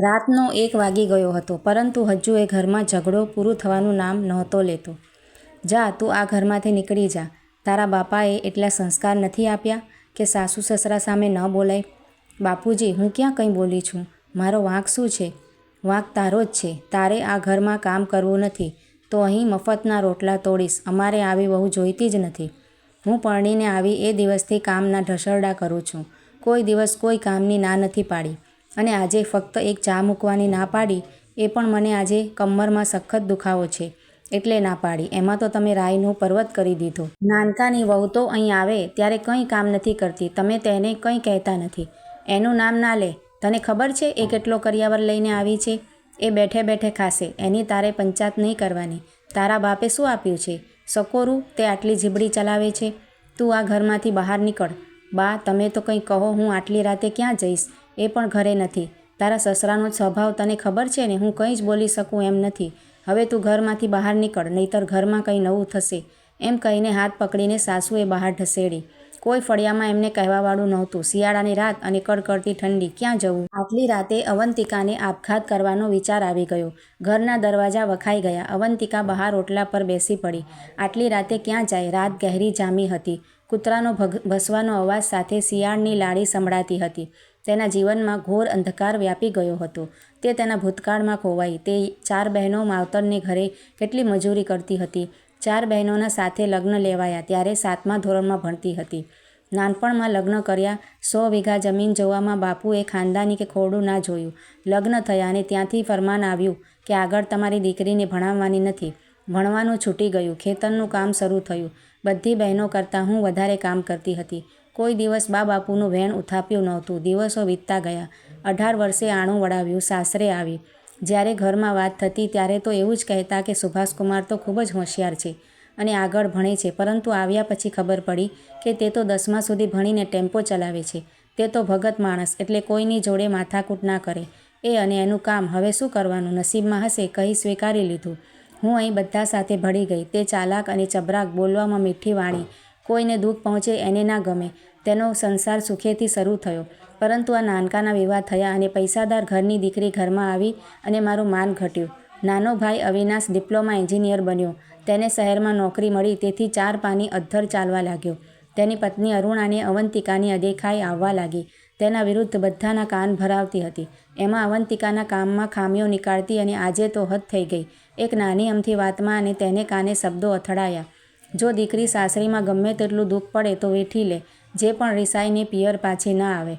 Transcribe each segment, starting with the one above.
રાતનો એક વાગી ગયો હતો, પરંતુ હજુ એ ઘરમાં ઝઘડો પૂરું થવાનું નામ નહોતો લેતો. જા, તું આ ઘરમાંથી નીકળી જા. તારા બાપાએ એટલા સંસ્કાર નથી આપ્યા કે સાસુ સસરા સામે ન બોલાય? બાપુજી, હું ક્યાં કંઈ બોલી છું? મારો વાંક શું છે? વાંક તારો જ છે. તારે આ ઘરમાં કામ કરવું નથી. તો અહીં મફતના રોટલા તોડીશ. અમારે આવી બહુ જોઈતી જ નથી. હું પરણીને આવી એ દિવસથી કામના ઢસરડા કરું છું. કોઈ દિવસ કોઈ કામની ના નથી પાડી. અને આજે ફક્ત એક ચા મૂકવાની ના પાડી, એ પણ મને આજે કમરમાં સખત દુખાવો છે. એટલે ના પાડી. એમાં તો તમે રાયનો પર્વત કરી દીધો. નાનકાની વહુ તો અહીં આવે, ત્યારે કંઈ કામ નથી કરતી. તમે તેને કંઈ કહેતા નથી. એનું નામ ના લે. તને ખબર છે એ કેટલો કરિયાવર લઈને આવી છે? એ બેઠે બેઠે ખાશે. એની તારે પંચાત નહીં કરવાની. તારા બાપે શું આપ્યું છે? સકોરું તે આટલી જીબડી ચલાવે છે? તું આ ઘરમાંથી બહાર નીકળ. બા, તમે તો કંઈ કહો હું આટલી રાતે ક્યાં જઈશ? એ પણ ઘરે નથી. તારા સસરાનો સ્વભાવ તને ખબર છે ને? હું કંઈ જ બોલી શકું એમ નથી. હવે તું ઘરમાંથી બહાર નીકળ, નહીતર ઘરમાં કંઈ નવું થશે. એમ કહીને હાથ પકડીને સાસુએ બહાર ઢસેડી કોઈ ફળિયામાં એમને કહેવાવાળું નહોતું. શિયાળાની રાત અને કડકડતી ઠંડી. ક્યાં જવું? આટલી રાતે અવંતિકાને આપઘાત કરવાનો વિચાર આવી ગયો. ઘરના દરવાજા વખાઈ ગયા. અવંતિકા બહાર ઓટલા પર બેસી પડી. આટલી રાતે ક્યાં જાય? રાત ગહેરી જામી હતી. કૂતરાનો ભસવાનો અવાજ સાથે શિયાળની લાડી સંભળાતી હતી. તેના જીવનમાં ઘોર અંધકાર વ્યાપી ગયો હતો. તે તેના ભૂતકાળમાં ખોવાઈ. તે ચાર બહેનો માવતરને ઘરે કેટલી મજૂરી કરતી હતી. ચાર બહેનોના સાથે લગ્ન લેવાયા ત્યારે સાતમા ધોરણમાં ભણતી હતી. નાનપણમાં લગ્ન કર્યા. સો વીઘા જમીન જોવામાં બાપુએ ખાનદાની કે ખોરડું ના જોયું. લગ્ન થયા અને ત્યાંથી ફરમાન આવ્યું કે આગળ તમારી દીકરીને ભણાવવાની નથી. ભણવાનું છૂટી ગયું. ખેતરનું કામ શરૂ થયું. બધી બહેનો કરતાં હું વધારે કામ કરતી હતી. કોઈ દિવસ બા બાપુનું વહેણ ઉથાપ્યું નહોતું. દિવસો વીતતા ગયા. અઢાર વર્ષે આણું વડાવ્યું સાસરે આવી. જ્યારે ઘરમાં વાત થતી ત્યારે તો એવું જ કહેતા કે સુભાષકુમાર તો ખૂબ જ હોશિયાર છે અને આગળ ભણે છે. પરંતુ આવ્યા પછી ખબર પડી કે તે તો દસમા સુધી ભણીને ટેમ્પો ચલાવે છે. તે તો ભગત માણસ, એટલે કોઈની જોડે માથાકૂટ ના કરે. એ અને એનું કામ હવે શું કરવાનું? નસીબમાં હશે, કહી સ્વીકારી લીધું. હું અહીં બધા સાથે ભળી ગઈ. તે ચાલાક અને ચબરાક બોલવામાં મીઠી વાણી. કોઈને દુઃખ પહોંચે એને ના ગમે. તેનો સંસાર સુખેથી શરૂ થયો. પરંતુ આ નાનકાના વિવાહ થયા અને પૈસાદાર ઘરની દીકરી ઘરમાં આવી અને મારું માન ઘટ્યું. નાનો ભાઈ અવિનાશ ડિપ્લોમા એન્જિનિયર બન્યો. તેને શહેરમાં નોકરી મળી તેથી ચાર પાની અધ્ધર ચાલવા લાગ્યો. તેની પત્ની અરુણાને અવંતિકાની અદેખાઈ આવવા લાગી. તેના વિરુદ્ધ બધાના કાન ભરાવતી હતી. એમાં અવંતિકાના કામમાં ખામીઓ નીકાળતી અને આજે તો હદ થઈ ગઈ. એક નાની અમથી વાતમાં અને તેને કાને શબ્દો અથડાયા. જો દીકરી સાસરીમાં ગમે તેટલું દુઃખ પડે તો વેઠી લે. જે પણ રિસાઈને પિયર પાછી ના આવે.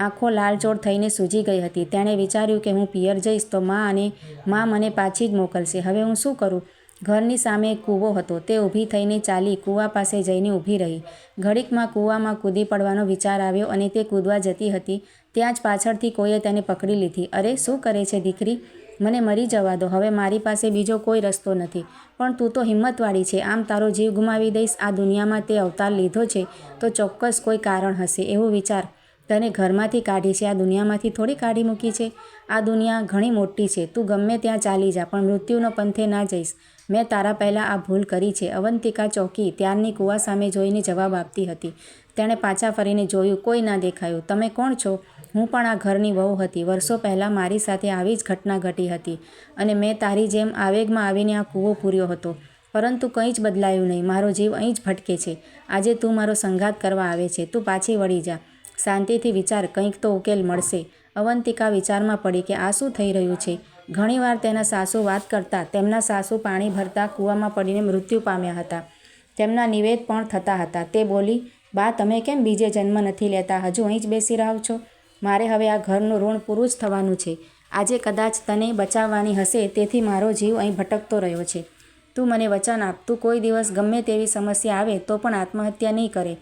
આંખો લાલચોળ થઈને સૂજી ગઈ હતી. તેણે વિચાર્યું કે હું પિયર જઈશ તો મા અને મા મને પાછી જ મોકલશે. હવે હું શું કરું? ઘરની સામે કૂવો હતો. તે ઊભી થઈને ચાલી કૂવા પાસે જઈને ઊભી રહી. ઘડીકમાં કૂવામાં કૂદી પડવાનો વિચાર આવ્યો અને તે કૂદવા જતી હતી. ત્યાં જ પાછળથી કોઈએ તેને પકડી લીધી. અરે, શું કરે છે દીકરી? મને મરી જવા દો. હવે મારી પાસે બીજો કોઈ રસ્તો નથી. પણ તું તો હિંમતવાળી છે. આમ તારો જીવ ગુમાવી દઈશ. આ દુનિયામાં તે અવતાર લીધો છે. તો ચોક્કસ કોઈ કારણ હશે. એવો વિચાર તને ઘરમાંથી કાઢી છે. આ દુનિયામાંથી થોડી કાઢી મૂકી છે. આ દુનિયા ઘણી મોટી છે. તું ગમે ત્યાં ચાલી જા, પણ મૃત્યુનો પંથે ના જઈશ. મેં તારા પહેલાં આ ભૂલ કરી છે. અવંતિકા ચોકી ત્યારની કુવા સામે જોઈને જવાબ આપતી હતી. તેણે પાછા ફરીને જોયું, કોઈ ના દેખાયું. તમે કોણ છો? હું પણ આ ઘરની વહુ હતી. વર્ષો પહેલાં મારી સાથે આવી જ ઘટના ઘટી હતી અને મેં તારી જેમ આવેગમાં આવીને આ કૂવો પૂર્યો હતો. પરંતુ કંઈ જ બદલાયું નહીં. મારો જીવ અહીં જ ભટકે છે. આજે તું મારો સંઘાત કરવા આવે છે. તું પાછી વળી જા. શાંતિથી વિચાર. કંઈક તો ઉકેલ મળશે. અવંતિકા વિચારમાં પડી કે, આ શું થઈ રહ્યું છે? ઘણીવાર તેના સાસુ વાત કરતા, તેમના સાસુ પાણી ભરતા કૂવામાં પડીને મૃત્યુ પામ્યા હતા. તેમના નિવેદ પણ થતા હતા. તે બોલી બા, તમે કેમ બીજે જન્મ નથી લેતા? હજુ અહીં જ બેસી રહો છો. મારે હવે આ ઘરનું ઋણ પૂરું જ થવાનું છે. આજે કદાચ તને બચાવવાની હશે, તેથી મારો જીવ અહીં ભટકતો રહ્યો છે. તું મને વચન આપ. તું કોઈ દિવસ ગમે તેવી સમસ્યા આવે, તો પણ આત્મહત્યા નહીં કરે.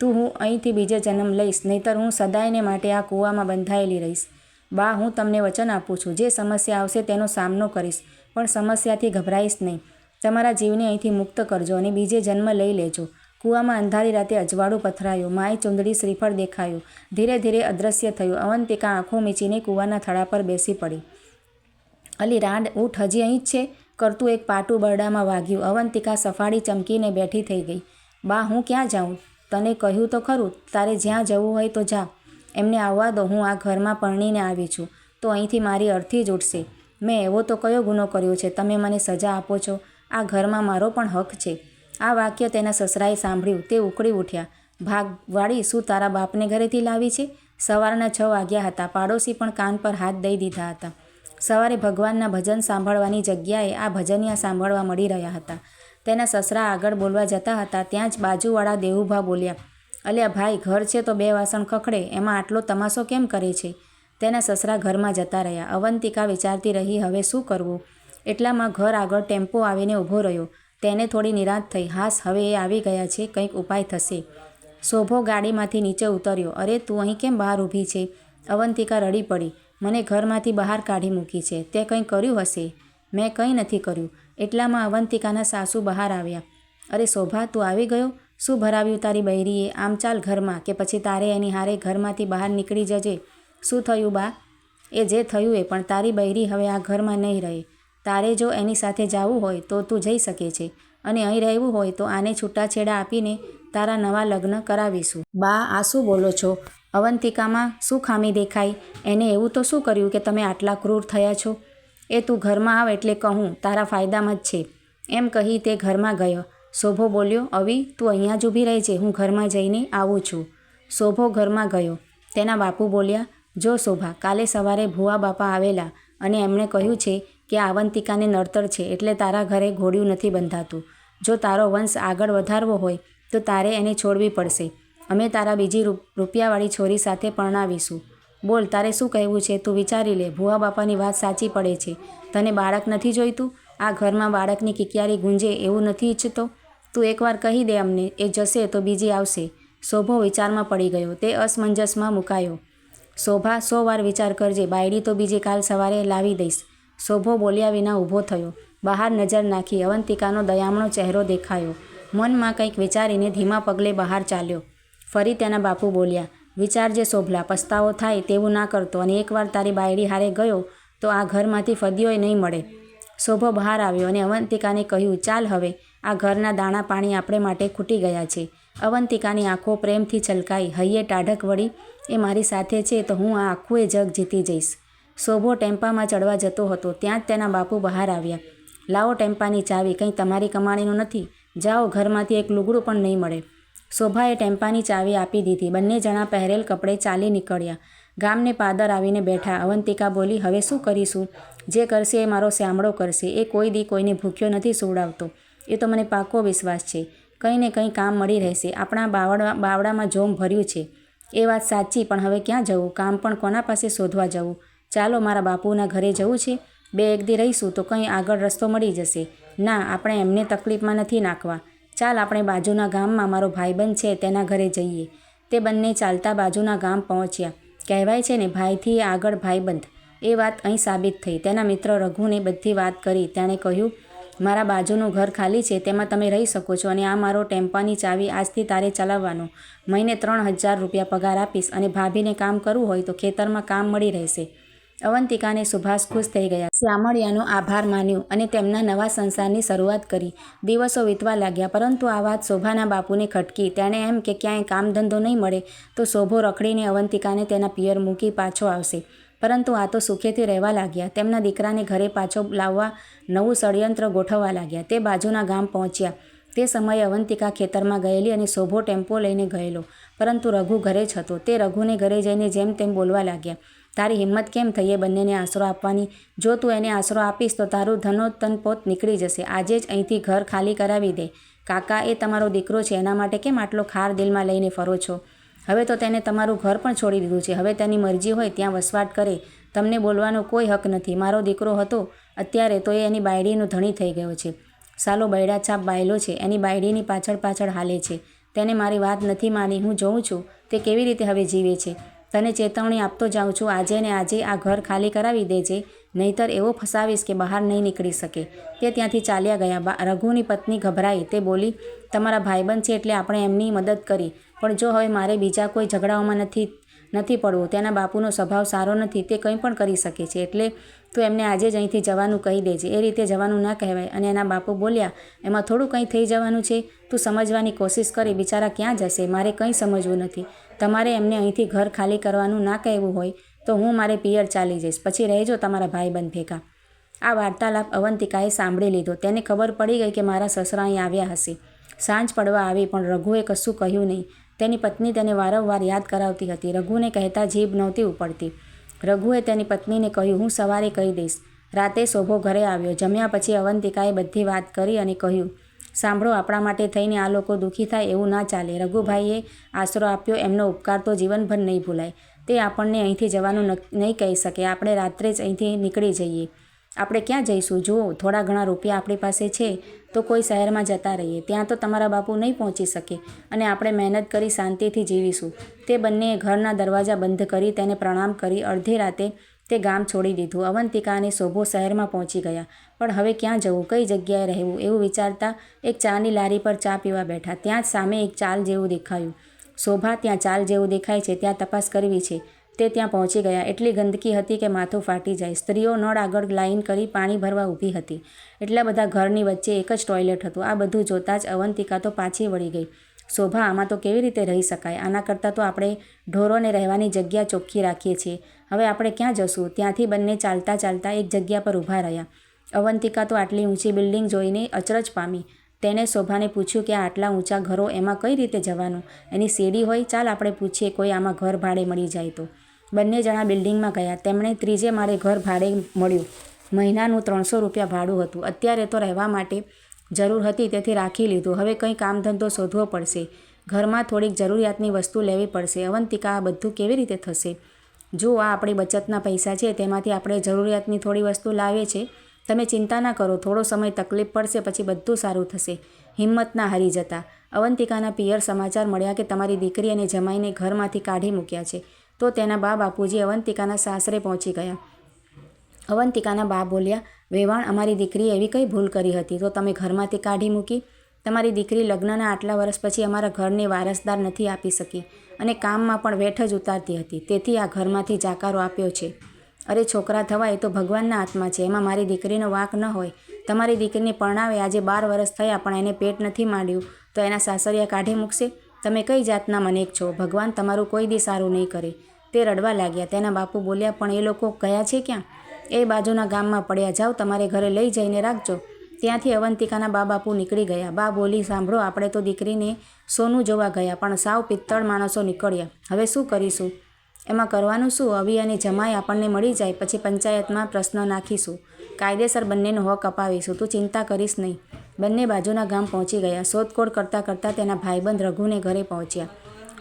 તું હું અહીંથી બીજે જન્મ લઈશ, નહીતર હું સદાયને માટે આ કૂવામાં બંધાયેલી રહીશ. બા, હું તમને વચન આપું છું. જે સમસ્યા આવશે તેનો સામનો કરીશ, પણ સમસ્યાથી ગભરાઈશ નહીં. તમારા જીવને અહીંથી મુક્ત કરજો અને બીજે જન્મ લઈ લેજો. કૂવામાં અંધારી રાતે અજવાળું પથરાયું. માય ચુંદડી શ્રીફળ દેખાયું. ધીરે ધીરે અદૃશ્ય થયું. અવંતિકા આંખો મીચીને કૂવાના થડા પર બેસી પડી. અલી રાંડ ઊઠ હજી અહીં જ છે? કરતું એક પાટું બરડામાં વાગ્યું. અવંતિકા સફાળી ચમકીને બેઠી થઈ ગઈ. બા, હું ક્યાં જાઉં? તને કહ્યું તો ખરું. તારે જ્યાં જવું હોય તો જા. એમને આવવા દો. હું આ ઘરમાં પરણીને આવી છું. તો અહીંથી મારી અર્થી જ ઉઠશે. મેં એવો તો કયો ગુનો કર્યો છે? તમે મને સજા આપો છો? આ ઘરમાં મારો પણ હક છે. આ વાક્ય તેના સસરાએ સાંભળ્યું. તે ઉકળી ઉઠ્યા. ભાગવાળી, શું તારા બાપને ઘરેથી લાવી છે? સવારના છ વાગ્યા હતા. પાડોશી પણ કાન પર હાથ દઈ દીધા હતા. સવારે ભગવાનના ભજન સાંભળવાની જગ્યાએ આ ભજનિયા સાંભળવા મળી રહ્યા હતા. તેના સસરા આગળ બોલવા જતા હતા. ત્યાં જ બાજુવાળા દેવુભા બોલ્યા, અલ્યા ભાઈ, ઘર છે તો બે વાસણ ખખડે. એમાં આટલો તમાશો કેમ કરે છે? તેના સસરા ઘરમાં જતા રહ્યા. અવંતિકા વિચારતી રહી, હવે શું કરવું? એટલામાં ઘર આગળ ટેમ્પો આવીને ઊભો રહ્યો. તેને થોડી નિરાશ થઈ. હાસ, હવે એ આવી ગયા છે. કંઈક ઉપાય થશે. શોભો ગાડીમાંથી નીચે ઉતર્યો. અરે, તું અહીં કેમ બહાર ઊભી છે? અવંતિકા રડી પડી. મને ઘરમાંથી બહાર કાઢી મૂકી છે. તે કંઈ કર્યું હશે? મેં કંઈ નથી કર્યું. એટલામાં અવંતિકાના સાસુ બહાર આવ્યા. અરે, શોભા, તું આવી ગયો? શું ભરાવ્યું તારી બૈરીએ? આમ ચાલ ઘરમાં, કે પછી તારે એની હારે ઘરમાંથી બહાર નીકળી જજે. શું થયું બા? એ જે થયું એ, પણ તારી બૈરી હવે આ ઘરમાં નહીં રહે. તારે જો એની સાથે જવું હોય તો તું જઈ શકે છે. અને અહીં રહેવું હોય તો આને છૂટાછેડા આપીને તારા નવા લગ્ન કરાવીશું. બા, આ શું બોલો છો? અવંતિકામાં શું ખામી દેખાય? એને એવું તો શું કર્યું કે તમે આટલા ક્રૂર થયા છો? એ તું ઘરમાં આવ એટલે કહું, તારા ફાયદામાં જ છે. એમ કહી તે ઘરમાં ગયો. શોભો બોલ્યો, અવી, તું અહીંયા જ ઊભી રહેજે હું ઘરમાં જઈને આવું છું. શોભો ઘરમાં ગયો. તેના બાપુ બોલ્યા, જો શોભા, કાલે સવારે ભુવા બાપા આવેલા અને એમણે કહ્યું છે કે આવંતિકાને નડતર છે એટલે તારા ઘરે ઘોડિયું નથી બંધાતું. જો તારો વંશ આગળ વધારવો હોય, તો તારે એને છોડવી પડશે. અમે તારા બીજી રૂપિયાવાળી છોરી સાથે પરણાવીશું. બોલ, તારે શું કહેવું છે? તું વિચારી લે, ભુવા બાપાની વાત સાચી પડે છે. તને બાળક નથી જોઈતું? આ ઘરમાં બાળકની કિકિયારી ગુંજે એવું નથી ઈચ્છતો? તું એકવાર કહી દે અમને, એ જશે તો બીજી આવશે. શોભો વિચારમાં પડી ગયો, તે અસમંજસમાં મુકાયો. શોભા સો વાર વિચાર કરજે, બાયડી તો બીજી કાલ સવારે લાવી દઈશ. શોભો બોલ્યા વિના ઊભો થયો. બહાર નજર નાખી અવંતિકાનો દયામણો ચહેરો દેખાયો. મનમાં કંઈક વિચારીને ધીમા પગલે બહાર ચાલ્યો. ફરી તેના બાપુ બોલ્યા, વિચારજે શોભલા, પસ્તાવો થાય તેવું ના કરતો અને એકવાર તારી બાયડી હારે ગયો તો આ ઘરમાંથી ફદ્યોય નહીં મળે. શોભો બહાર આવ્યો અને અવંતિકાને કહ્યું, ચાલ હવે, આ ઘરના દાણા પાણી આપણે માટે ખૂટી ગયા છે. અવંતિકાની આંખો પ્રેમથી છલકાઈ, હૈયે, ટાઢક વળી, એ મારી સાથે છે તો હું આ આખું એ જગ જીતી જઈશ. શોભો ટેમ્પામાં ચડવા જતો હતો. ત્યાં જ તેના બાપુ બહાર આવ્યા. લાવો ટેમ્પાની ચાવી, કંઈ તમારી કમાણીનું નથી. જાઓ, ઘરમાંથી એક લુગડું પણ નહીં મળે. શોભાએ ટેમ્પાની ચાવી આપી દીધી. બંને જણા પહેરેલ કપડે ચાલી નીકળ્યા. ગામને પાદર આવીને બેઠા. અવંતિકા બોલી, હવે શું કરીશું? જે કરશે એ મારો શ્યામળો કરશે. એ કોઈ દી કોઈને ભૂખ્યો નથી સુવડાવતો. એ તો મને પાકો વિશ્વાસ છે. કંઈ ને કંઈ કામ મળી રહેશે. આપણા બાવડા બાવડામાં જોમ ભર્યું છે. એ વાત સાચી, પણ હવે ક્યાં જવું? કામ પણ કોના પાસે શોધવા જવું? ચાલો મારા બાપુના ઘરે જવું છે. બે એક દી રહીશું તો કંઈ આગળ રસ્તો મળી જશે. ના, આપણે એમને તકલીફમાં નથી નાખવા. ચાલ આપણે બાજુના ગામમાં મારો ભાઈબંધ છે તેના ઘરે જઈએ. તે બંને ચાલતા બાજુના ગામ પહોંચ્યા. કહેવાય છે ને, ભાઈથી આગળ ભાઈબંધ. એ વાત અહીં સાબિત થઈ. તેના મિત્ર રઘુને બધી વાત કરી. તેણે કહ્યું, મારા બાજુનું ઘર ખાલી છે, તેમાં તમે રહી શકો છો અને આ મારો ટેમ્પાની ચાવી આજથી તારે ચલાવવાનો. મહિને ત્રણ હજાર રૂપિયા પગાર આપીશ અને ભાભીને કામ કરવું હોય તો ખેતરમાં કામ મળી રહેશે. અવંતિકાને સુભાષ ખુશ થઈ ગયા. શ્યામળિયાનો આભાર માન્યો અને તેમના નવા સંસારની શરૂઆત કરી. દિવસો વીતવા લાગ્યા, પરંતુ આ વાત શોભાના બાપુને ખટકી. તેણે એમ કે, ક્યાંય કામ ધંધો નહીં મળે, તો શોભો રખડીને અવંતિકાને તેના પિયર મૂકી પાછો આવશે. પરંતુ આ તો સુખેથી રહેવા લાગ્યા. તેમના દીકરાને ઘરે પાછો લાવવા નવું ષડયંત્ર ગોઠવવા લાગ્યા. તે બાજુના ગામ પહોંચ્યા. તે સમયે અવંતિકા ખેતરમાં ગયેલી અને શોભો ટેમ્પો લઈને ગયેલો. પરંતુ રઘુ ઘરે જ હતો. તે રઘુને ઘરે જઈને જેમ તેમ બોલવા લાગ્યા. તારી હિંમત કેમ થઈ એ બંનેને આશરો આપવાની? જો તું એને આશરો આપીશ તો તારું ધનોતન પોત નીકળી જશે. આજે જ અહીંથી ઘર ખાલી કરાવી દે. કાકા એ તમારો દીકરો છે, એના માટે કેમ આટલો ખાર દિલમાં લઈને ફરો છો? હવે તો તેને તમારું ઘર પણ છોડી દીધું છે. હવે તેની મરજી હોય ત્યાં વસવાટ કરે. તમને બોલવાનો કોઈ હક નથી. મારો દીકરો હતો અત્યારે તો એ એની બાયડીનો ધણી થઈ ગયો છે. સાલો બૈડા છાપ બાયલો છે. એની બાયડીની પાછળ પાછળ હાલે છે. તેને મારી વાત નથી માની. હું જોઉં છું તે કેવી રીતે હવે જીવે છે? તને ચેતવણી આપતો જાઉં છું. આજે ને આજે આ ઘર ખાલી કરાવી દેજે, નહીતર એવો ફસાવીશ કે બહાર નહીં નીકળી શકે. તે ત્યાંથી ચાલ્યા ગયા. બા, રઘુની પત્ની ગભરાઈ. તે બોલી, તમારા ભાઈબંધ છે એટલે આપણે એમની મદદ કરી. પણ જો હવે મારે બીજા કોઈ ઝઘડાઓમાં નથી નથી પડવું તેના બાપુનો સ્વભાવ સારો નથી, તે કંઈ પણ કરી શકે છે. એટલે તું એમને આજે જ અહીંથી જવાનું કહી દેજે. એ રીતે જવાનું ના કહેવાય. અને એના બાપુ બોલ્યા, એમાં થોડું કંઈ થઈ જવાનું છે? તું સમજવાની કોશિશ કરી. બિચારા ક્યાં જશે? મારે કંઈ સમજવું નથી. તમારે એમને અહીંથી ઘર ખાલી કરવાનું ના કહેવું હોય, તો હું મારે પિયર ચાલી જઈશ. પછી રહેજો તમારા ભાઈબંધ ભેગા. આ વાર્તાલાપ અવંતિકાએ સાંભળી લીધો. તેને ખબર પડી ગઈ કે મારા સસરા અહીં આવ્યા હશે. સાંજ પડવા આવી, પણ રઘુએ કશું કહ્યું નહીં. તેની પત્ની તેને વારંવાર યાદ કરાવતી હતી. રઘુને કહેતા જીભ નહોતી ઉપડતી. રઘુએ તેની પત્નીને કહ્યું, હું સવારે કહી દઈશ. રાતે શોભો ઘરે આવ્યો. જમ્યા પછી અવંતિકાએ બધી વાત કરી અને કહ્યું સાંભળો, આપણા માટે થઈને આ લોકો દુઃખી થાય એવું ના ચાલે. રઘુભાઈએ આશરો આપ્યો, એમનો ઉપકાર તો જીવનભર નહીં ભૂલાય. તે આપણને અહીંથી જવાનું નહીં કહી શકે. આપણે રાત્રે જ અહીંથી નીકળી જઈએ. આપણે ક્યાં જઈશું? જુઓ, થોડા ઘણા રૂપિયા આપણી પાસે છે તો કોઈ શહેરમાં જતા રહીએ. ત્યાં તો તમારા બાપુ નહીં પહોંચી શકે અને આપણે મહેનત કરી શાંતિથી જીવીશું. તે બંનેએ ઘરના દરવાજા બંધ કરી તેને પ્રણામ કરી અડધી રાતે તે ગામ છોડી દીધું. અવંતિકા અને શોભો શહેરમાં પહોંચી ગયા. પણ હવે ક્યાં જવું? કઈ જગ્યાએ રહેવું? એવું વિચારતા એક ચાની લારી પર ચા પીવા બેઠા. ત્યાં જ સામે એક ચાલ જેવું દેખાયું. શોભા, ત્યાં ચાલ જેવું દેખાય છે. ત્યાં તપાસ કરવી છે. તે ત્યાં પહોંચી ગયા. એટલી ગંદકી હતી કે માથું ફાટી જાય. સ્ત્રીઓ નળ આગળ લાઈન કરી પાણી ભરવા ઊભી હતી. એટલા બધા ઘરની વચ્ચે એક જ ટોયલેટ હતું. આ બધું જોતાં જ અવંતિકા તો પાછી વળી ગઈ. શોભા, આમાં તો કેવી રીતે રહી શકાય? આના કરતાં તો આપણે ઢોરોને રહેવાની જગ્યા ચોખ્ખી રાખીએ છીએ. હવે આપણે ક્યાં જશું? ત્યાંથી બંને ચાલતા ચાલતા એક જગ્યા પર ઊભા રહ્યા. અવંતિકા તો આટલી ઊંચી બિલ્ડિંગ જોઈને અચરજ પામી. તેને શોભાને પૂછ્યું કે આટલા ઊંચા ઘરો એમાં કઈ રીતે જવાનું? એની સીડી હોય, ચાલ આપણે પૂછીએ કોઈ આમાં ઘર ભાડે મળી જાય તો. બંને જણા બિલ્ડિંગમાં ગયા. તેમણે ત્રીજે મારે ઘર ભાડે મળ્યું. મહિનાનું ત્રણસો રૂપિયા ભાડું હતું. અત્યારે તો રહેવા માટે જરૂર હતી તેથી રાખી લીધું. હવે કંઈ કામ ધંધો શોધવો પડશે. ઘરમાં થોડીક જરૂરિયાતની વસ્તુ લેવી પડશે. અવંતિકા, આ બધું કેવી રીતે થશે? જો આ આપણી બચતના પૈસા છે, તેમાંથી આપણે જરૂરિયાતની થોડી વસ્તુ લાવીએ છીએ તમે ચિંતા ના કરો, થોડો સમય તકલીફ પડશે, પછી બધું સારું થશે. હિંમત ના હારી જતા. અવંતિકાના પિયર સમાચાર મળ્યા કે તમારી દીકરી અને જમાઈને ઘરમાંથી કાઢી મૂક્યા છે. તો તેના બા બાપુજી અવંતિકાના સાસરે પહોંચી ગયા. અવંતિકાના બા બોલ્યા, વેવાણ, અમારી દીકરીએ એવી કઈ ભૂલ કરી હતી? તો તમે ઘરમાંથી કાઢી મૂકી તમારી દીકરી લગ્નના આટલા વર્ષ પછી અમારા ઘરને વારસદાર નથી આપી શકી અને કામમાં પણ વેઠ જ ઉતારતી હતી. તેથી આ ઘરમાંથી જાકારો આપ્યો છે. અરે છોકરા થવા એ તો ભગવાનના હાથમાં છે. એમાં મારી દીકરીનો વાંક ન હોય. તમારી દીકરીને પરણાવે આજે બાર વર્ષ થયા પણ એને પેટ નથી માંડ્યું. તો એના સાસરિયા કાઢી મૂકશે? તમે કઈ જાતના મનેક છો? ભગવાન તમારું કોઈ દી સારું નહીં કરે. તે રડવા લાગ્યા. તેના બાપુ બોલ્યા, પણ એ લોકો ગયા છે ક્યાં? એ બાજુના ગામમાં પડ્યા. જાઓ, તમારે ઘરે લઈ જઈને રાખજો. ત્યાંથી અવંતિકાના બા બાપુ નીકળી ગયા. બા બોલી, સાંભળો, આપણે તો દીકરીને સોનું જોવા ગયા, પણ સાવ પિત્તળ માણસો નીકળ્યા. હવે શું કરીશું? એમાં કરવાનું શું? અવી અને જમાઈ આપણને મળી જાય, પછી પંચાયતમાં પ્રશ્ન નાખીશું. કાયદેસર બંનેનો હક અપાવીશું. તું ચિંતા કરીશ નહીં. બંને બાજુના ગામ પહોંચી ગયા. શોધખોળ કરતાં કરતાં તેના ભાઈબંધ રઘુને ઘરે પહોંચ્યા.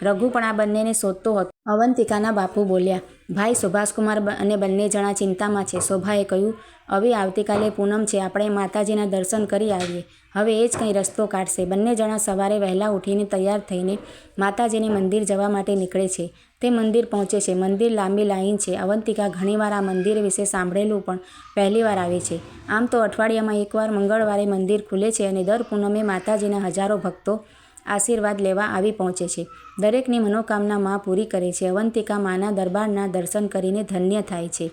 રઘુ પણ આ બંનેને શોધતો હતો. અવંતિકાના બાપુ બોલ્યા, ભાઈ સુભાષકુમાર અને બંને જણા ચિંતામાં છે. શોભાએ કહ્યું, હવે આવતીકાલે પૂનમ છે, આપણે માતાજીના દર્શન કરી આવીએ. હવે એ જ કંઈ રસ્તો કાઢશે. બંને જણા સવારે વહેલા ઉઠીને તૈયાર થઈને માતાજીને મંદિર જવા માટે નીકળે છે. તે મંદિર પહોંચે છે. મંદિર લાંબી લાઈન છે. અવંતિકા ઘણીવાર આ મંદિર વિશે સાંભળેલું પણ પહેલીવાર આવે છે. આમ તો અઠવાડિયામાં એકવાર મંગળવારે મંદિર ખુલે છે અને દર પૂનમે માતાજીના હજારો ભક્તો આશીર્વાદ લેવા આવી પહોંચે છે. દરેકની મનોકામના માં પૂરી કરે છે. અવંતિકા માના દરબારના દર્શન કરીને ધન્ય થાય છે.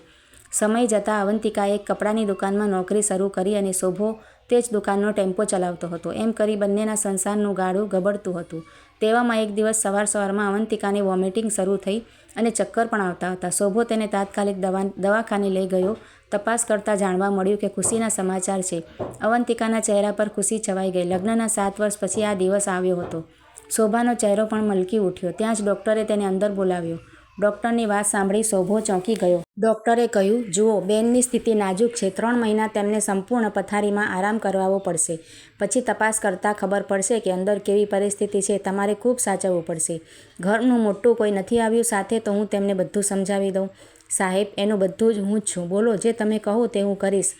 સમય જતાં અવંતિકાએ કપડાની દુકાનમાં નોકરી શરૂ કરી અને શોભો તે જ દુકાનનો ટેમ્પો ચલાવતો હતો. એમ કરી બંનેના સંસારનું ગાળું ગબડતું હતું. તેવામાં એક દિવસ સવાર સવારમાં અવંતિકાને વોમિટિંગ શરૂ થઈ અને ચક્કર પણ આવતા હતા. શોભો તેને તાત્કાલિક દવા દવાખાને લઈ ગયો. તપાસ કરતાં જાણવા મળ્યું કે ખુશીના સમાચાર છે. અવંતિકાના ચહેરા પર ખુશી છવાઈ ગઈ. લગ્નના સાત વર્ષ પછી આ દિવસ આવ્યો હતો. શોભાનો ચહેરો પણ મલકી ઉઠ્યો. ત્યાં જ ડૉક્ટરે તેને અંદર બોલાવ્યો. ડૉક્ટરની વાત સાંભળી શોભો ચોંકી ગયો. ડૉક્ટરે કહ્યું, જુઓ, બેનની સ્થિતિ નાજુક છે. ત્રણ મહિના તેમને સંપૂર્ણ પથારીમાં આરામ કરાવવો પડશે. પછી તપાસ કરતાં ખબર પડશે કે અંદર કેવી પરિસ્થિતિ છે. તમારે ખૂબ સાચવવું પડશે. ઘરનું મોટું કોઈ નથી આવ્યું સાથે, તો હું તેમને બધું સમજાવી દઉં. સાહેબ, એનું બધું જ હું જ છું. બોલો, જે તમે કહો તે હું કરીશ.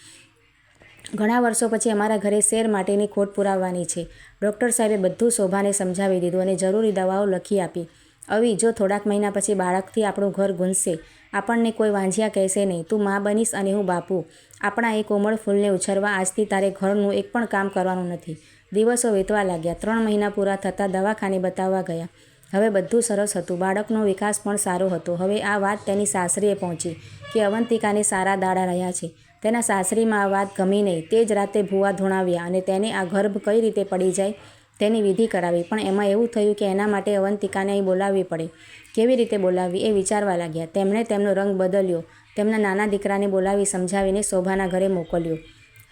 ઘણા વર્ષો પછી અમારા ઘરે શેર માટેની ખોટ પુરાવવાની છે. ડૉક્ટર સાહેબે બધું શોભાને સમજાવી દીધું અને જરૂરી દવાઓ લખી આપી. અવી, જો થોડાક મહિના પછી બાળકથી આપણું ઘર ગુંજશે. આપણને કોઈ વાંઝિયા કહેશે નહીં. તું મા બનીશ અને હું બાપુ. આપણા એ કોમળ ફૂલને ઉછરવા આજથી તારે ઘરનું એક પણ કામ કરવાનું નથી. દિવસો વીતવા લાગ્યા. ત્રણ મહિના પૂરા થતાં દવાખાને બતાવવા ગયા. હવે બધું સરસ હતું. બાળકનો વિકાસ પણ સારો હતો. હવે આ વાત તેની સાસરીએ પહોંચી કે અવંતિકાને સારા દાડા રહ્યા છે. તેના સાસરીમાં આ વાત ગમી નહીં. તે જ રાતે ભૂવા ધોણાવ્યા અને તેને આ ગર્ભ કઈ રીતે પડી જાય? તેની વિધિ કરાવી. પણ એમાં એવું થયું કે એના માટે અવંતિકાને અહીં બોલાવવી પડે. કેવી રીતે બોલાવવી એ વિચારવા લાગ્યા. તેમણે તેમનો રંગ બદલ્યો. તેમના નાના દીકરાને બોલાવી સમજાવીને શોભાના ઘરે મોકલ્યો.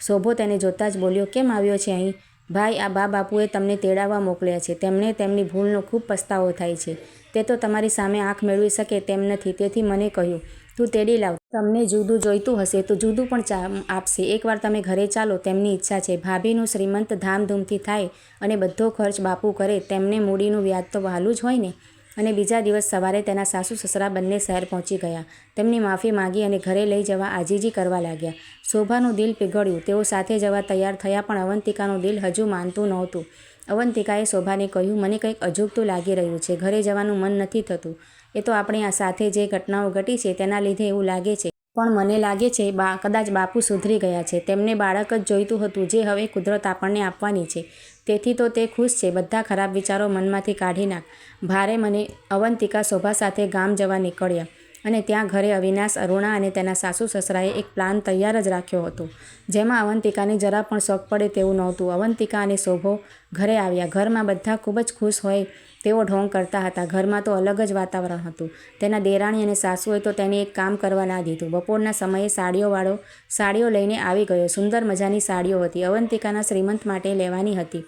શોભો તેને જોતાં જ બોલ્યો, કેમ આવ્યો છે અહીં? ભાઈ, આ બા બાપુએ તમને તેડાવવા મોકલ્યા છે. તેમને તેમની ભૂલનો ખૂબ પસ્તાવો થાય છે. તે તો તમારી સામે આંખ મેળવી શકે તેમ નથી. તેથી મને કહ્યું તું તેડી લાવ. તમને જુદું જોઈતું હશે તો જુદું પણ આપશે. એકવાર તમે ઘરે ચાલો, તેમની ઈચ્છા છે. ભાભીનું શ્રીમંત ધામધૂમથી થાય અને બધો ખર્ચ બાપુ કરે, તેમને મૂડીનું વ્યાજ તો વહાલું જ હોય ને? અને બીજા દિવસ સવારે તેના સાસુ સસરા બંને શહેર પહોંચી ગયા. તેમની માફી માગી અને ઘરે લઈ જવા આજીજી કરવા લાગ્યા. શોભાનું દિલ પીગળ્યું. તેઓ સાથે જવા તૈયાર થયા, પણ અવંતિકાનું દિલ હજુ માનતું નહોતું. અવંતિકાએ શોભાને કહ્યું, મને કંઈક અજુગતું લાગી રહ્યું છે. ઘરે જવાનું મન નથી થતું. એ તો આપણે આ સાથે જે ઘટનાઓ ઘટી છે તેના લીધે એવું લાગે છે. પણ મને લાગે છે બા, કદાચ બાપુ સુધરી ગયા છે. તેમને બાળક જ જોઈતું હતું જે હવે કુદરત આપણને આપવાની છે. તેથી તો તે ખુશ છે. બધા ખરાબ વિચારો મનમાંથી કાઢી નાખ. ભારે મને અવંતિકા શોભા સાથે ગામ જવા નીકળ્યા. અને ત્યાં ઘરે અવિનાશ, અરુણા અને તેના સાસુ સસરાએ એક પ્લાન તૈયાર જ રાખ્યો હતો. જેમાં અવંતિકાને જરા પણ શોખ પડે તેવું નહોતું. અવંતિકા અને શોભો ઘરે આવ્યા. ઘરમાં બધા ખૂબ જ ખુશ હોય તેઓ ઢોંગ કરતા હતા. ઘરમાં તો અલગ જ વાતાવરણ હતું. તેના દેરાણી અને સાસુએ તો તેને એક કામ કરવા ના દીધું. બપોરના સમયે સાડીઓવાળો સાડીઓ લઈને આવી ગયો. સુંદર મજાની સાડીઓ હતી. અવંતિકાના શ્રીમંત માટે લેવાની હતી.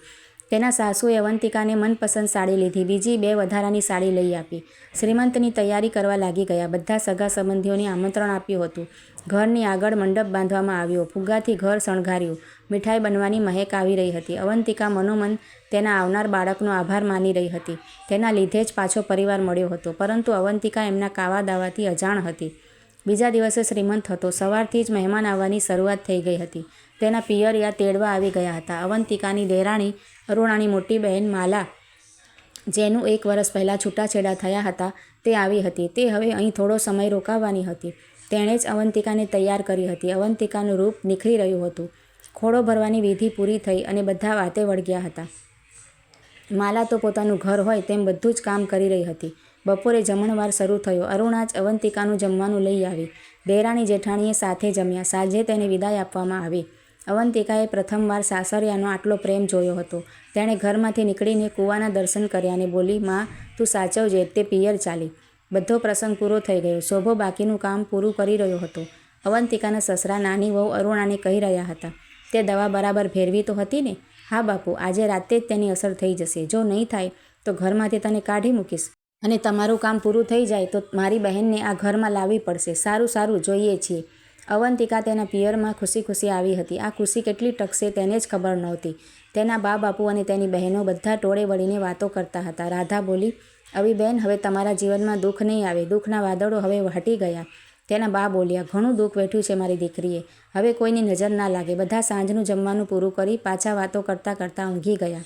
તેના સાસુએ અવંતિકાને મનપસંદ સાડી લીધી. બીજી બે વધારાની સાડી લઈ આપી. શ્રીમંતની તૈયારી કરવા લાગી ગયા. બધા સગા સંબંધીઓને આમંત્રણ આપ્યું હતું. ઘરની આગળ મંડપ બાંધવામાં આવ્યો. ફુગ્ગાથી ઘર શણગાર્યું. મીઠાઈ બનવાની મહેક આવી રહી હતી. અવંતિકા મનોમન તેના આવનાર બાળકનો આભાર માની રહી હતી. તેના લીધે જ પાછો પરિવાર મળ્યો હતો. પરંતુ અવંતિકા એમના કાવા દાવાથી અજાણ હતી. બીજા દિવસે શ્રીમંત હતો. સવારથી જ મહેમાન આવવાની શરૂઆત થઈ ગઈ હતી. તેના પિયરિયા તેડવા આવી ગયા હતા. અવંતિકાની દેરાણી અરુણાની મોટી બહેન માલા, જેનું એક વર્ષ પહેલાં છૂટાછેડા થયા હતા, તે આવી હતી. તે હવે અહીં થોડો સમય રોકાવાની હતી. તેણે જ અવંતિકાને તૈયાર કરી હતી. અવંતિકાનું રૂપ નીખરી રહ્યું હતું. ખોડો ભરવાની વિધિ પૂરી થઈ અને બધા વાતે વળગ્યા હતા. માલા તો પોતાનું ઘર હોય તેમ બધું જ કામ કરી રહી હતી. બપોરે જમણવાર શરૂ થયો. અરુણા જ અવંતિકાનું જમવાનું લઈ આવી. દેરાણી જેઠાણીએ સાથે જમ્યા. સાંજે તેને વિદાય આપવામાં આવી. અવંતિકાએ પ્રથમવાર સાસરિયાનો આટલો પ્રેમ જોયો હતો. તેણે ઘરમાંથી નીકળીને કૂવાના દર્શન કર્યા અને બોલી, માં, તું સાચવજે, તે પિયર ચાલી. બધો પ્રસંગ પૂરો થઈ ગયો. શોભો બાકીનું કામ પૂરું કરી રહ્યો હતો. અવંતિકાના સસરા નાની વહુ અરુણાને કહી રહ્યા હતા, તે દવા બરાબર ફેરવી તો હતી ને? હા, બાપુ, આજે રાતે જ તેની અસર થઈ જશે. જો નહીં થાય, તો ઘરમાંથી તને કાઢી મૂકીશ. અને તમારું કામ પૂરું થઈ જાય તો મારી બહેનને આ ઘરમાં લાવવી પડશે. સારું સારું, જોઈએ છીએ. અવંતિકા તેના પિયરમાં ખુશી ખુશી આવી હતી. આ ખુશી કેટલી ટકશે તેને જ ખબર નહોતી. તેના બા બાપુ અને તેની બહેનો બધા ટોળે વળીને વાતો કરતા હતા. રાધા બોલી આવી બેન, હવે તમારા જીવનમાં દુઃખ નહીં આવે. દુઃખના વાદળો હવે હટી ગયા. તેના બા બોલ્યા, ઘણું દુઃખ વેઠ્યું છે મારી દીકરીએ. હવે કોઈની નજર ના લાગે. બધા સાંજનું જમવાનું પૂરું કરી પાછા વાતો કરતાં કરતાં ઊંઘી ગયા.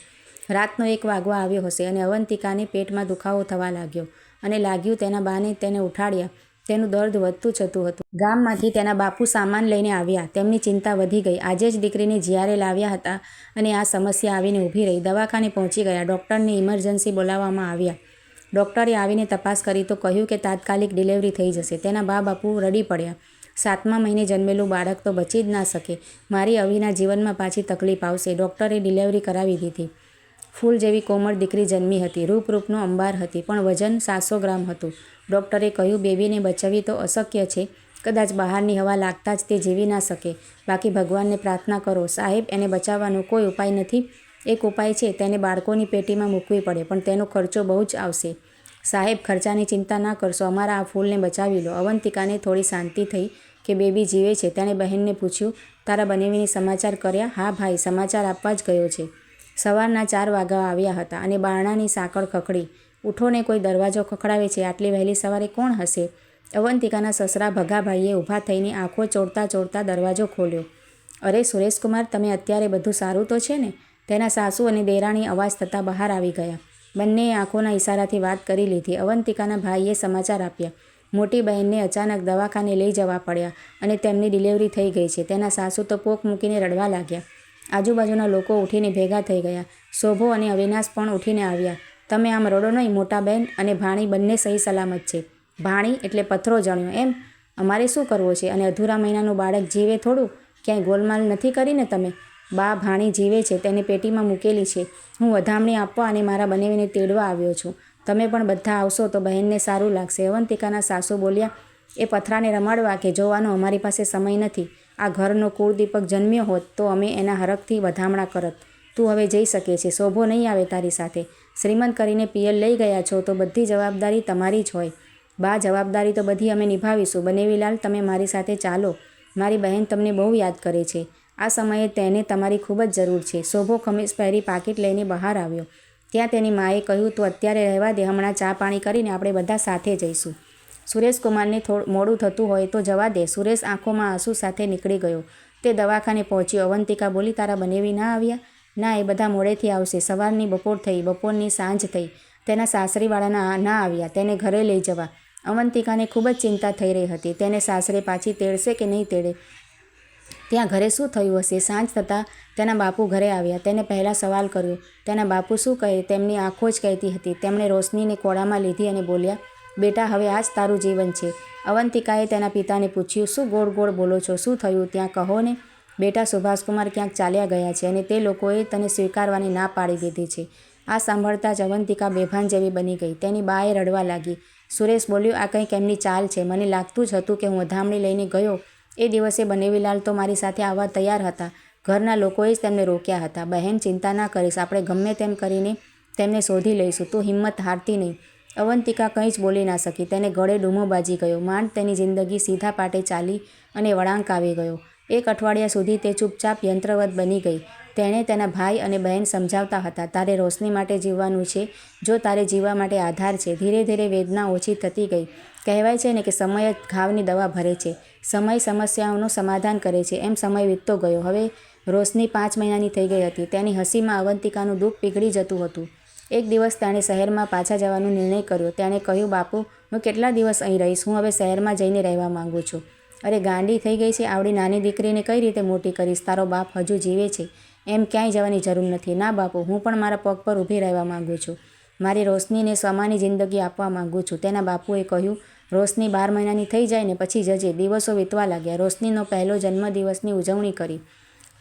રાતનો એક વાગવા આવ્યો હશે અને અવંતિકાને પેટમાં દુખાવો થવા લાગ્યો અને લાગ્યું તેના બાને તેને ઉઠાડ્યા. તેનું દર્દ વધતું જતું હતું. ગામમાંથી તેના બાપુ સામાન લઈને આવ્યા. તેમની ચિંતા વધી ગઈ. આજે જ દીકરીને જીયારે લાવ્યા હતા અને આ સમસ્યા આવીને ઊભી રહી. દવાખાને પહોંચી ગયા. ડૉક્ટરને ઇમરજન્સી બોલાવવામાં આવ્યા. ડૉક્ટરે આવીને તપાસ કરી તો કહ્યું કે તાત્કાલિક ડિલિવરી થઈ જશે. તેના બા બાપુ રડી પડ્યા. સાતમા મહિને જન્મેલું બાળક તો બચી જ ના શકે. મારી અવિના જીવનમાં પાછી તકલીફ આવશે. ડૉક્ટરે ડિલિવરી કરાવી દીધી. ફૂલ જેવી કોમળ દીકરી જન્મી હતી. રૂપરૂપનો અંબાર હતી, પણ વજન સાતસો ગ્રામ હતું. ડૉક્ટરે કહ્યું, બેબીને બચાવવી તો અશક્ય છે. કદાચ બહારની હવા લાગતા જ તે જીવી ના શકે. બાકી ભગવાનને પ્રાર્થના કરો. સાહેબ, એને બચાવવાનો કોઈ ઉપાય નથી. એક ઉપાય છે, તેને બાળકોની પેટીમાં મૂકવી પડે, પણ તેનો ખર્ચો બહુ જ આવશે. સાહેબ, ખર્ચાની ચિંતા ના કરશો. અમારા આ ફૂલને બચાવી લો. અવંતિકાને થોડી શાંતિ થઈ કે બેબી જીવે છે. તેણે બહેનને પૂછ્યું, તારા બનેવીને સમાચાર કર્યા? હા ભાઈ, સમાચાર આપવા જ ગયો છે. સવારના ચાર વાગ્યા આવ્યા હતા અને બારણાની સાંકળ ખખડી. ઉઠોને કોઈ દરવાજો ખખડાવે છે, આટલી વહેલી સવારે કોણ હશે? અવંતિકાના સસરા ભગાભાઈએ ઊભા થઈને આંખો ચોડતા ચોડતા દરવાજો ખોલ્યો. અરે, સુરેશકુમાર, તમે અત્યારે બધું સારું તો છે ને તેના સાસુ અને દેરાણી અવાજ થતાં બહાર આવી ગયા. બંનેએ આંખોના ઇશારાથી વાત કરી લીધી. અવંતિકાના ભાઈએ સમાચાર આપ્યા. મોટી બહેનને અચાનક દવાખાને લઈ જવા પડ્યા અને તેમની ડિલિવરી થઈ ગઈ છે. તેના સાસુ તો પોક મૂકીને રડવા લાગ્યા. આજુબાજુના લોકો ઉઠીને ભેગા થઈ ગયા. શોભો અને અવિનાશ પણ ઉઠીને આવ્યા. તમે આમ રડો નહીં, મોટા બહેન અને ભાણી બંને સહી સલામત છે. ભાણી એટલે પથરો જણ્યો એમ. અમારે શું કરવો છે? અને અધૂરા મહિનાનું બાળક જીવે થોડું? ક્યાંય ગોલમાલ નથી કરીને તમે? બા ભાણી જીવે છે, તેને પેટીમાં મૂકેલી છે. હું વધામણી આપવા અને મારા બનેવીને તેડવા આવ્યો છું. તમે પણ બધા આવશો તો બહેનને સારું લાગશે. અવંતિકાના સાસુ બોલ્યા, એ પથરાને રમાડવા કે જોવાનો અમારી પાસે સમય નથી. આ ઘરનો કુળદીપક જન્મ્યો હોત તો અમે એના હરખથી વધામણા કરત. તું હવે જઈ શકે છે. શોભો નહીં આવે તારી સાથે. શ્રીમંત કરીને પિયર લઈ ગયા છો તો બધી જવાબદારી તમારી જ હોય. બા, જવાબદારી તો બધી અમે નિભાવીશું. બનેવીલાલ તમે મારી સાથે ચાલો. મારી બહેન તમને બહુ યાદ કરે છે. આ સમયે તેને તમારી ખૂબ જ જરૂર છે. શોભો ખમીસ પહેરી પાકીટ લઈને બહાર આવ્યો. ત્યાં તેની માએ કહ્યું, તું અત્યારે રહેવા દે. હમણાં ચા પાણી કરીને આપણે બધા સાથે જઈશું. સુરેશકુમારને થોડું મોડું થતું હોય તો જવા દે. સુરેશ આંખોમાં આંસુ સાથે નીકળી ગયો. તે દવાખાને પહોંચ્યો. અવંતિકા બોલી, તારા બનેવી ના આવ્યા? ના, એ બધા મોડેથી આવશે. સવારની બપોર થઈ, બપોરની સાંજ થઈ. તેના સાસરીવાળાના ના આવ્યા. તેને ઘરે લઈ જવા. અવંતિકાને ખૂબ જ ચિંતા થઈ રહી હતી. તેને સાસરે પાછી તેડશે કે નહીં તેડે? ત્યાં ઘરે શું થયું હશે? સાંજ થતાં તેના બાપુ ઘરે આવ્યા. તેને પહેલાં સવાલ કર્યો. તેના બાપુ શું કહે? તેમની આંખો જ કહેતી હતી. તેમણે રોશનીને કોળામાં લીધી અને બોલ્યા, બેટા, હવે આ જ તારું જીવન છે. અવંતિકાએ તેના પિતાને પૂછ્યું, શું ગોળ ગોળ બોલો છો? શું થયું? ત્યાં કહો ને. બેટા સુભાષકુમાર ક્યાંક ચાલ્યા ગયા છે અને તે લોકોએ તને સ્વીકારવાની ના પાડી દીધી છે. આ સાંભળતા જ અવંતિકા બેભાન જેવી બની ગઈ. તેની બાએ રડવા લાગી. સુરેશ બોલ્યો, આ કંઈક એમની ચાલ છે. મને લાગતું જ હતું કે હું વધામણી લઈને ગયો. એ દિવસે બનેવીલાલ તો મારી સાથે આવવા તૈયાર હતા. ઘરના લોકોએ જ તેમને રોક્યા હતા. બહેન, ચિંતા ના કરીશ. આપણે ગમે તેમ કરીને તેમને શોધી લઈશું. તું હિંમત હારતી નહીં. અવંતિકા કંઈ જ બોલી ના શકી. તેને ગળે ડૂમો બાજી ગયો. માંડ તેની જિંદગી સીધા પાટે ચાલી અને વળાંક આવી ગયો. એક અઠવાડિયા સુધી તે ચૂપચાપ યંત્રવત બની ગઈ. તેણે તેના ભાઈ અને બહેન સમજાવતા હતા, તારે રોશની માટે જીવવાનું છે. જો તારે જીવવા માટે આધાર છે, ધીરે ધીરે વેદના ઓછી થતી ગઈ. કહેવાય છે ને કે સમય જ ઘાવની દવા ભરે છે. સમય સમસ્યાઓનું સમાધાન કરે છે. એમ સમય વીતતો ગયો. હવે રોશની પાંચ મહિનાની થઈ ગઈ હતી. તેની હસીમાં અવંતિકાનું દુઃખ પીગળી જતું હતું. એક દિવસ તેણે શહેરમાં પાછા જવાનો નિર્ણય કર્યો. તેણે કહ્યું, બાપુ, હું કેટલા દિવસ અહીં રહીશ? હું હવે શહેરમાં જઈને રહેવા માંગુ છું. અરે ગાંડી થઈ ગઈ છે, આવડી નાની દીકરીને કઈ રીતે મોટી કરીશ? તારો બાપ હજુ જીવે છે, એમ ક્યાંય જવાની જરૂર નથી. ના બાપુ, હું પણ મારા પગ પર ઊભી રહેવા માંગુ છું. મારી રોશનીને સમાની જિંદગી આપવા માગું છું. તેના બાપુએ કહ્યું, રોશની બાર મહિનાની થઈ જાય ને પછી જજે, દિવસો વીતવા લાગ્યા. રોશનીનો પહેલો જન્મદિવસની ઉજવણી કરી.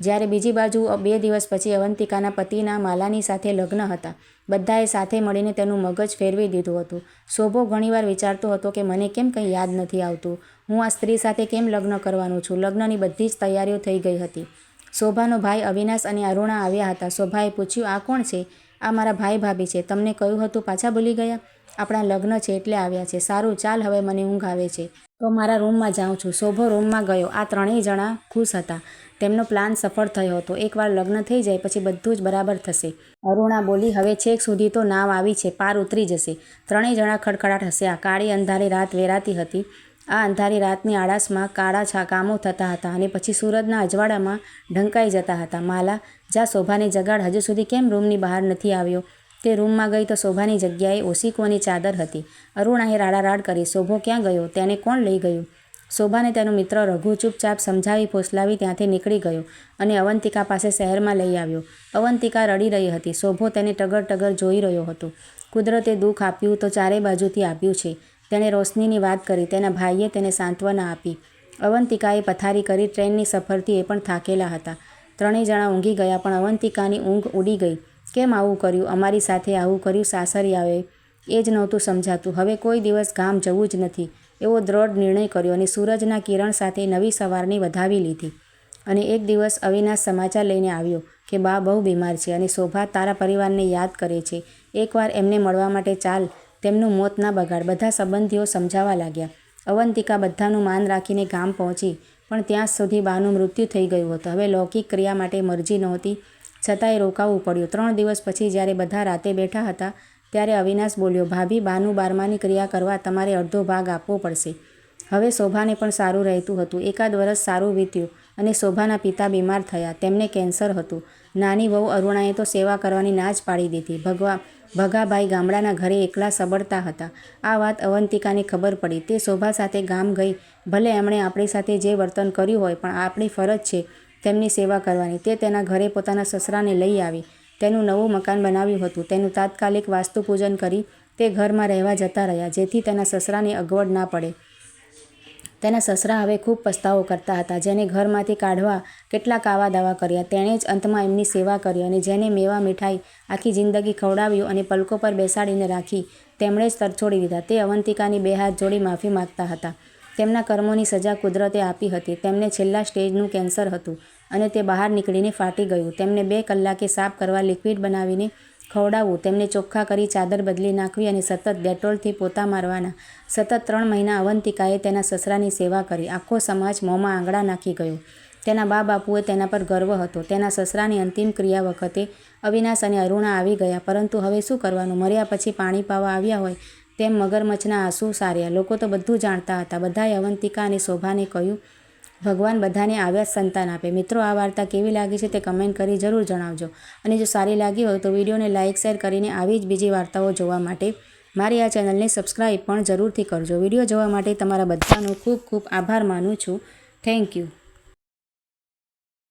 જ્યારે બીજી બાજુ બે દિવસ પછી અવંતિકાના પતિના માલાની સાથે લગ્ન હતા. બધાએ સાથે મળીને તેનું મગજ ફેરવી દીધું હતું. શોભો ઘણીવાર વિચારતો હતો કે, મને કેમ કંઈ યાદ નથી આવતું? હું આ સ્ત્રી સાથે કેમ લગ્ન કરવાનું છું? લગ્નની બધી જ તૈયારીઓ થઈ ગઈ હતી. શોભાનો ભાઈ અવિનાશ અને અરુણા આવ્યા હતા. શોભાએ પૂછ્યું, આ કોણ છે? આ મારા ભાઈ ભાભી છે. તમને કહ્યું હતું? પાછા ભૂલી ગયા? આપણા લગ્ન છે એટલે આવ્યા છે. સારું, ચાલ હવે મને ઊંઘ આવે છે. તો મારા રૂમમાં જાઉં છું. શોભો રૂમમાં ગયો. આ ત્રણેય જણા ખુશ હતા. તેમનો પ્લાન સફળ થયો હતો. એકવાર લગ્ન થઈ જાય પછી બધું જ બરાબર થશે. અરુણા બોલી, હવે છેક સુધી તો નાવ આવી છે. પાર ઉતરી જશે. ત્રણેય જણા ખડખડાટ હસ્યા. કાળી અંધારી રાત વેરાતી હતી. આ અંધારી રાતની આળસમાં કાળા છા કામો થતા હતા અને પછી સુરતના અજવાળામાં ઢંકાઈ જતા હતા. માલા જ્યાં શોભાની જગાડ, હજુ સુધી કેમ રૂમની બહાર નથી આવ્યો તે રૂમમાં ગઈ તો શોભાની જગ્યાએ ઓશીકોની ચાદર હતી. અરુણાએ રાડારાડ કરી, શોભો ક્યાં ગયો? તેને કોણ લઈ ગયું શોભાને તેનો મિત્ર રઘુ ચૂપચાપ સમજાવી ફોસલાવી ત્યાંથી નીકળી ગયો અને અવંતિકા પાસે શહેરમાં લઈ આવ્યો. અવંતિકા રડી રહી હતી. શોભો તેને ટગર ટગર જોઈ રહ્યો હતો. કુદરતે દુઃખ આપ્યું તો ચારે બાજુથી આપ્યું છે. તેણે રોશનીની વાત કરી, તેના ભાઈએ તેને સાંત્વના આપી. અવંતિકાએ પથારી કરી, ટ્રેનની સફરથી એ પણ થાકેલા હતા. ત્રણેય જણા ઊંઘી ગયા, પણ અવંતિકાની ઊંઘ ઉડી ગઈ. કેમ આવું કર્યું? અમારી સાથે આવું કર્યું સાસરી આવે. એ જ નહોતું સમજાતું. હવે કોઈ દિવસ ગામ જવું જ નથી. એવો દ્રઢ નિર્ણય કર્યો અને સૂરજના કિરણ સાથે નવી સવારની વધાવી લીધી. અને એક દિવસ અવિનાશ સમાચાર લઈને આવ્યો કે બા બહુ બીમાર છે અને શોભા તારા પરિવારને યાદ કરે છે. એકવાર એમને મળવા માટે ચાલ. તેમનું મોત ના બગાડ બધા સંબંધીઓ સમજાવવા લાગ્યા. અવંતિકા બધાનું માન રાખીને ગામ પહોંચી, પણ ત્યાં સુધી બાનું મૃત્યુ થઈ ગયું હતું. હવે લૌકિક ક્રિયા માટે મરજી નહોતી, છતાંય રોકાવું પડ્યું. ત્રણ દિવસ પછી જ્યારે બધા રાતે બેઠા હતા, ત્યારે અવિનાશ બોલ્યો, ભાભી, બાનું બારમાની ક્રિયા કરવા તમારે અડધો ભાગ આપવો પડશે. હવે શોભાને પણ સારું રહેતું હતું. એકાદ વર્ષ સારું વીત્યું અને શોભાના પિતા બીમાર થયા. તેમને કેન્સર હતું. નાની વહુ અરુણાએ તો સેવા કરવાની ના જ પાડી દીધી. ભગવા ભગાભાઈ ગામડાના ઘરે એકલા સબડતા હતા. આ વાત અવંતિકાને ખબર પડી. તે શોભા સાથે ગામ ગઈ. ભલે એમણે આપણી સાથે જે વર્તન કર્યું હોય, પણ આપણી ફરજ છે તેમની સેવા કરવાની. તે તેના ઘરે પોતાના સસરાને લઈ આવી. તેનું નવું મકાન બનાવ્યું હતું. તેનું તાત્કાલિક વાસ્તુ પૂજન કરી તે ઘરમાં રહેવા જતા રહ્યા, જેથી તેના સસરાને અગવડ ના પડે. તેના સસરા હવે ખૂબ પસ્તાવો કરતા હતા, જેને ઘરમાંથી કાઢવા કેટલા કાવા દાવા કર્યા. તેણે જ અંતમાં એમની સેવા કરી અને જેને મેવા મીઠાઈ આખી જિંદગી ખવડાવ્યું અને પલકો પર બેસાડીને રાખી તેમણે જ તરછોડી દીધા. તે અવંતિકાની બે હાથ જોડી માફી માગતા હતા. તેમના કર્મોની સજા કુદરતે આપી હતી. તેમને છેલ્લા સ્ટેજનું કેન્સર હતું અને તે બહાર નીકળીને ફાટી ગયું. તેમને બે કલાકે સાફ કરવા લિક્વિડ બનાવીને ખવડાવવું તેમને ચોખ્ખા કરી ચાદર બદલી નાખવી અને સતત ડેટોલથી પોતા મારવાના. સતત ત્રણ મહિના અવંતિકાએ તેના સસરાની સેવા કરી. આખો સમાજ મોંમાં આંગળા નાખી ગયો. તેના બા બાપુએ તેના પર ગર્વ હતો. તેના સસરાની અંતિમ ક્રિયા વખતે અવિનાશ અને અરુણા આવી ગયા. પરંતુ હવે શું કરવાનું? મર્યા પછી પાણી પાવા આવ્યા હોય તેમ મગરમચ્છના આંસુ સાર્યા. લોકો તો બધું જાણતા હતા. બધાએ અવંતિકા અને શોભાને કહ્યું ભગવાન બધાને આવ્યા સંતાન આપે. મિત્રો, આ વાર્તા કેવી લાગી છે તે કમેન્ટ કરી જરૂર જણાવજો. અને જો સારી લાગી હોય તો વિડીયોને લાઇક શેર કરીને આવી જ બીજી વાર્તાઓ જોવા માટે મારી આ ચેનલને સબસ્ક્રાઈબ પણ જરૂરથી કરજો. વીડિયો જોવા માટે તમારા બધાનો ખૂબ ખૂબ આભાર માનું છું. Thank you